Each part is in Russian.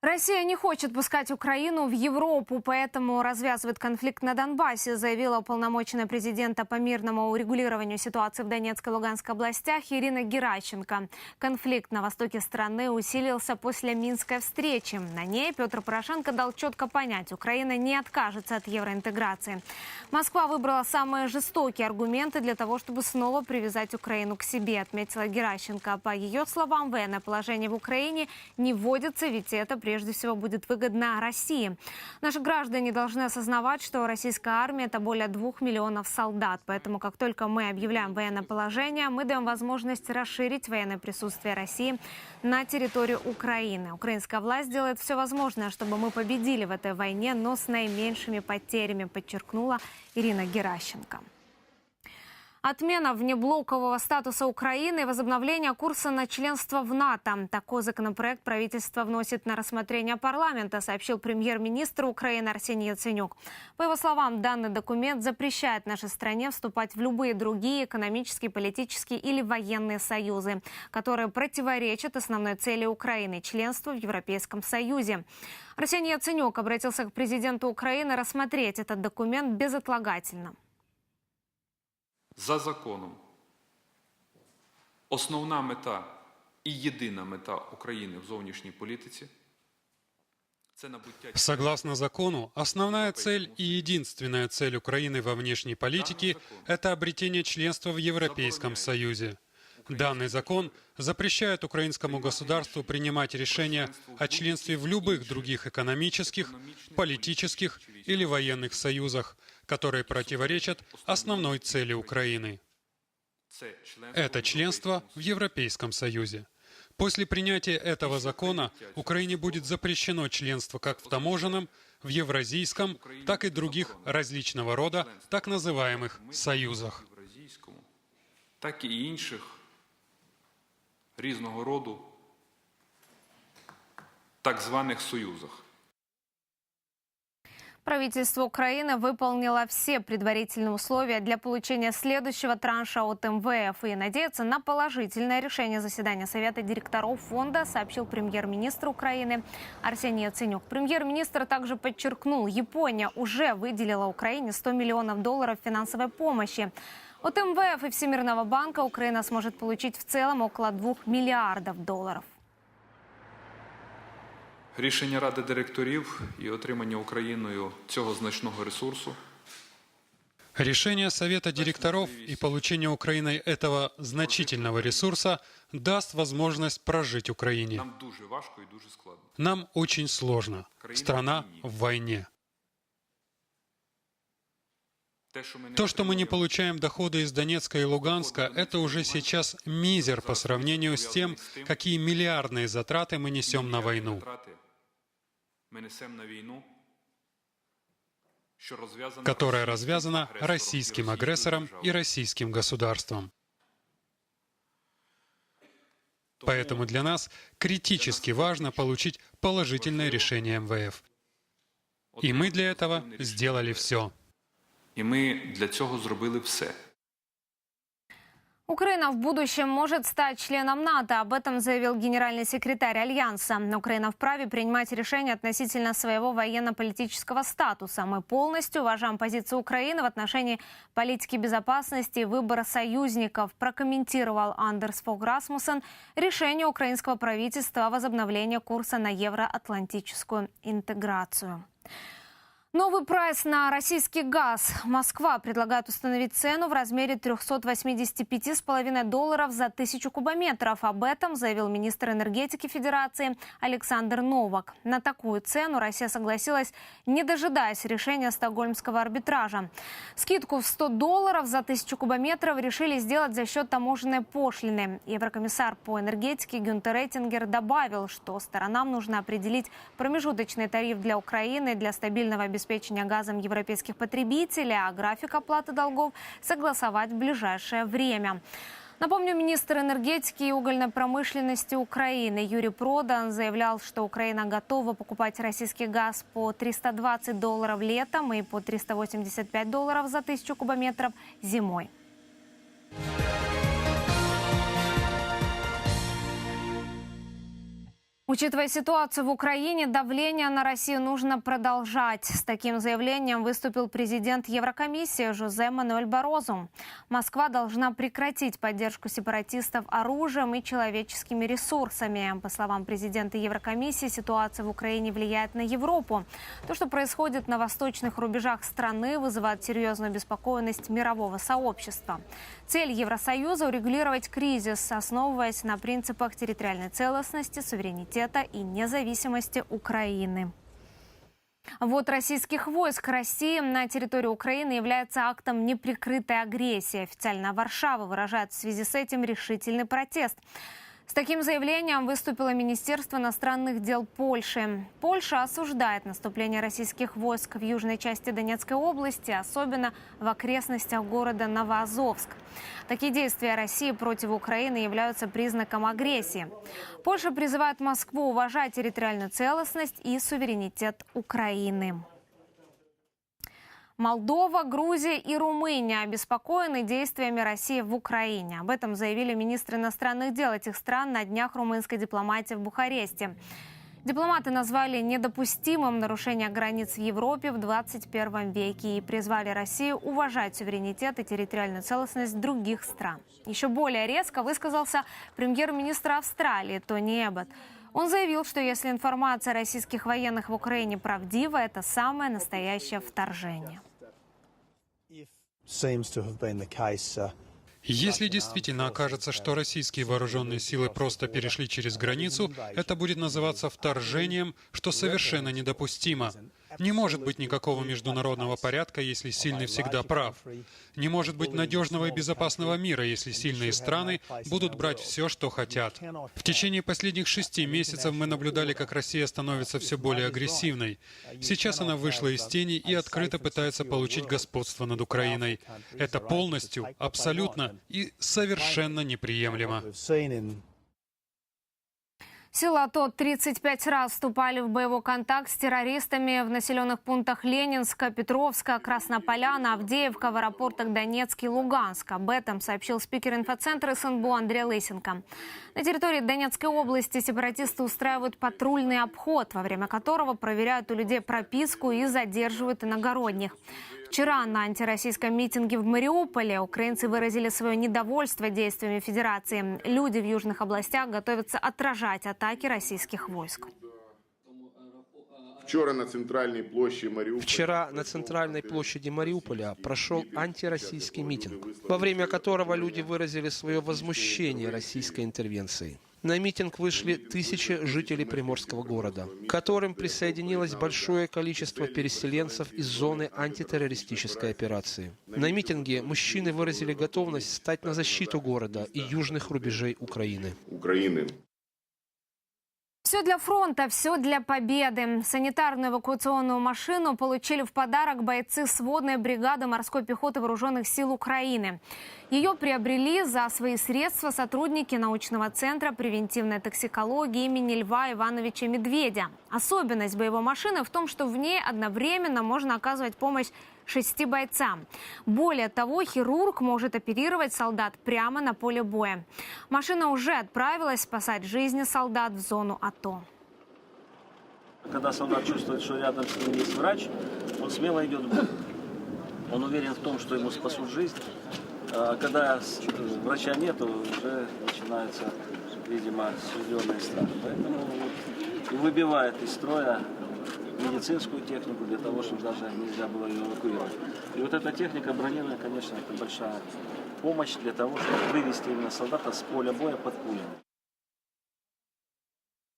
Россия не хочет пускать Украину в Европу, поэтому развязывает конфликт на Донбассе, заявила уполномоченная президента по мирному урегулированию ситуации в Донецкой и Луганской областях Ирина Геращенко. Конфликт на востоке страны усилился после Минской встречи. На ней Петр Порошенко дал четко понять, Украина не откажется от евроинтеграции. Москва выбрала самые жестокие аргументы для того, чтобы снова привязать Украину к себе, отметила Геращенко. По ее словам, военное положение в Украине не вводится, ведь это прежде всего будет выгодно России. Наши граждане должны осознавать, что российская армия – это более двух миллионов солдат. Поэтому как только мы объявляем военное положение, мы даем возможность расширить военное присутствие России на территорию Украины. Украинская власть делает все возможное, чтобы мы победили в этой войне, но с наименьшими потерями, подчеркнула Ирина Геращенко. Отмена внеблокового статуса Украины и возобновление курса на членство в НАТО. Такой законопроект правительство вносит на рассмотрение парламента, сообщил премьер-министр Украины Арсений Яценюк. По его словам, данный документ запрещает нашей стране вступать в любые другие экономические, политические или военные союзы, которые противоречат основной цели Украины – членству в Европейском Союзе. Арсений Яценюк обратился к президенту Украины рассмотреть этот документ безотлагательно за законом. Основна мета і єдина мета України в зовнішній політиці це набуття Согласно закону, основная цель и единственная цель Украины во внешней политике – это обретение членства в Европейском Союзе. Данный закон запрещает украинскому государству принимать решения о членстве в любых других экономических, политических или военных союзах, которые противоречат основной цели Украины. це член Это членство в Европейском Союзе. После принятия этого закона Украине будет запрещено членство как в таможенном, в евразийском, так и других различного рода так называемых союзах. в Євразійському, так і інших різного роду так званих союзах. Правительство Украины выполнило все предварительные условия для получения следующего транша от МВФ и надеется на положительное решение заседания Совета директоров фонда, сообщил премьер-министр Украины Арсений Яценюк. Премьер-министр также подчеркнул, Япония уже выделила Украине 100 миллионов долларов финансовой помощи. От МВФ и Всемирного банка Украина сможет получить в целом около 2 миллиардов долларов. Рішення Ради директорів і отримання Україною цього значного ресурсу Решение Совета директоров и получение Украиной этого значительного ресурса даст возможность прожить Украине. нам дуже важко і дуже складно. Нам очень сложно. Страна в войне. Те, що ми не То, что мы не отримуємо, получаем доходы из Донецка и Луганска, это уже сейчас мизер по сравнению с тем, какие миллиардные затраты мы несем на войну. которая російським развязана агресором і российским російською агрессором и державою. российским государством. Тому Поэтому для нас критически важно получить положительное решение МВФ. И мы для этого сделали все. І ми для цього зробили все. Украина в будущем может стать членом НАТО. Об этом заявил генеральный секретарь Альянса. Украина вправе принимать решения относительно своего военно-политического статуса. Мы полностью уважаем позицию Украины в отношении политики безопасности и выбора союзников, прокомментировал Андерс Фог Расмуссен решение украинского правительства о возобновлении курса на евроатлантическую интеграцию. Новый прайс на российский газ. Москва предлагает установить цену в размере 385,5 долларов за тысячу кубометров. Об этом заявил министр энергетики Федерации Александр Новак. На такую цену Россия согласилась, не дожидаясь решения стокгольмского арбитража. Скидку в 100 долларов за тысячу кубометров решили сделать за счет таможенной пошлины. Еврокомиссар по энергетике Гюнтер Рейтингер добавил, что сторонам нужно определить промежуточный тариф для Украины для стабильного обеспечения газом европейских потребителей, а график оплаты долгов согласовать в ближайшее время. Напомню, министр энергетики и угольной промышленности Украины Юрий Продан заявлял, что Украина готова покупать российский газ по 320 долларов летом и по 385 долларов за тысячу кубометров зимой. Учитывая ситуацию в Украине, давление на Россию нужно продолжать. С таким заявлением выступил президент Еврокомиссии Жозе Мануэль Борозу. Москва должна прекратить поддержку сепаратистов оружием и человеческими ресурсами. По словам президента Еврокомиссии, ситуация в Украине влияет на Европу. То, что происходит на восточных рубежах страны, вызывает серьезную беспокойность мирового сообщества. Цель Евросоюза – урегулировать кризис, основываясь на принципах территориальной целостности, суверенитета и независимости Украины. Вот российских войск России на территории Украины является актом неприкрытой агрессии. Официально Варшава выражает в связи с этим решительный протест. С таким заявлением выступило Министерство иностранных дел Польши. Польша осуждает наступление российских войск в южной части Донецкой области, особенно в окрестностях города Новоазовск. Такие действия России против Украины являются признаком агрессии. Польша призывает Москву уважать территориальную целостность и суверенитет Украины. Молдова, Грузия и Румыния обеспокоены действиями России в Украине. Об этом заявили министры иностранных дел этих стран на днях румынской дипломатии в Бухаресте. Дипломаты назвали недопустимым нарушение границ в Европе в 21 веке и призвали Россию уважать суверенитет и территориальную целостность других стран. Еще более резко высказался премьер-министр Австралии Тони Эббот. Он заявил, что если информация российских военных в Украине правдива, это самое настоящее вторжение. Если действительно окажется, что российские вооруженные силы просто перешли через границу, это будет называться вторжением, что совершенно недопустимо. Не может быть никакого международного порядка, если сильный всегда прав. Не может быть надежного и безопасного мира, если сильные страны будут брать все, что хотят. В течение последних шести месяцев мы наблюдали, как Россия становится все более агрессивной. Сейчас она вышла из тени и открыто пытается получить господство над Украиной. Это полностью, абсолютно и совершенно неприемлемо. Силы АТО 35 раз вступали в боевой контакт с террористами в населенных пунктах Ленинска, Петровска, Краснополяна, Авдеевка, в аэропортах Донецк и Луганск. Об этом сообщил спикер инфоцентра СНБО Андрей Лысенко. На территории Донецкой области сепаратисты устраивают патрульный обход, во время которого проверяют у людей прописку и задерживают иногородних. Вчера на антироссийском митинге в Мариуполе украинцы выразили свое недовольство действиями Федерации. Люди в южных областях готовятся отражать атаки российских войск. Вчора на центральній площі Маріуполя Вчера на центральной площади Мариуполя прошел антироссийский митинг, во время которого люди выразили свое возмущение российской интервенцией. На митинг вышли тысячи жителей Приморского города, к которым присоединилось большое количество переселенцев из зоны антитеррористической операции. На митинге мужчины выразили готовность стать на защиту города и южных рубежей Украины. Все для фронта, все для победы. Санитарную эвакуационную машину получили в подарок бойцы сводной бригады морской пехоты вооруженных сил Украины. Ее приобрели за свои средства сотрудники научного центра превентивной токсикологии имени Льва Ивановича Медведя. Особенность боевой машины в том, что в ней одновременно можно оказывать помощь шести бойцам. Более того, хирург может оперировать солдат прямо на поле боя. Машина уже отправилась спасать жизни солдат в зону АТО. Когда солдат чувствует, что рядом с ним есть врач, он смело идет в бой. Он уверен в том, что ему спасут жизнь. А когда э, врача нет, уже начинается, видимо, сведенный страх. Поэтому вот выбивает из строя медицинскую технику для того, чтобы даже нельзя было ее эвакуировать. И вот эта техника бронированная, конечно, это большая помощь для того, чтобы вывести именно солдата с поля боя под пулями.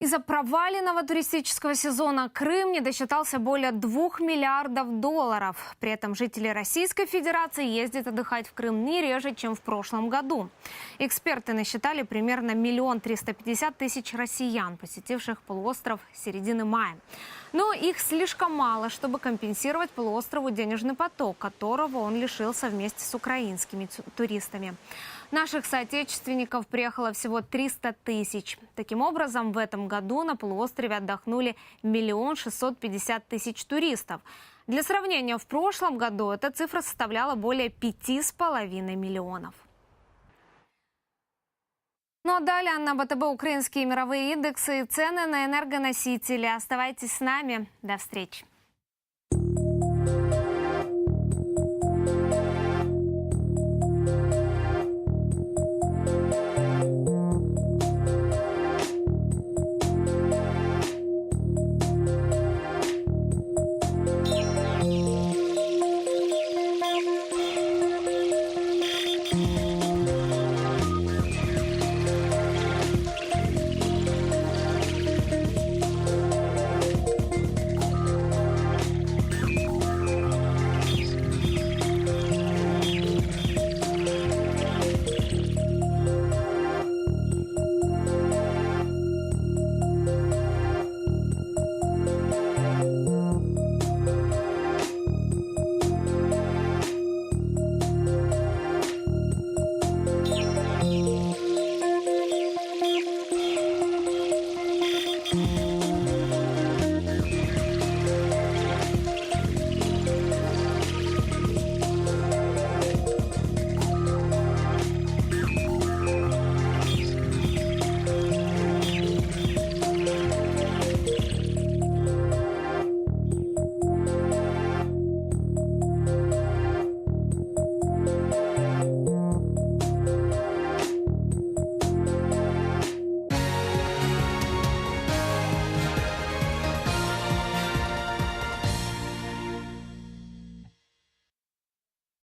Из-за проваленного туристического сезона Крым не досчитался более 2 миллиардов долларов. При этом жители Российской Федерации ездят отдыхать в Крым не реже, чем в прошлом году. Эксперты насчитали примерно миллион триста пятьдесят тысяч россиян, посетивших полуостров с середины мая. Но их слишком мало, чтобы компенсировать полуострову денежный поток, которого он лишился вместе с украинскими ту- туристами. Наших соотечественников приехало всего 300 тысяч. Таким образом, в этом году на полуострове отдохнули миллион шестьсот пятьдесят тысяч туристов. Для сравнения, в прошлом году эта цифра составляла более пяти с половиной миллионов. Ну а далее на БТБ украинские мировые индексы и цены на энергоносители. Оставайтесь с нами. До встречи.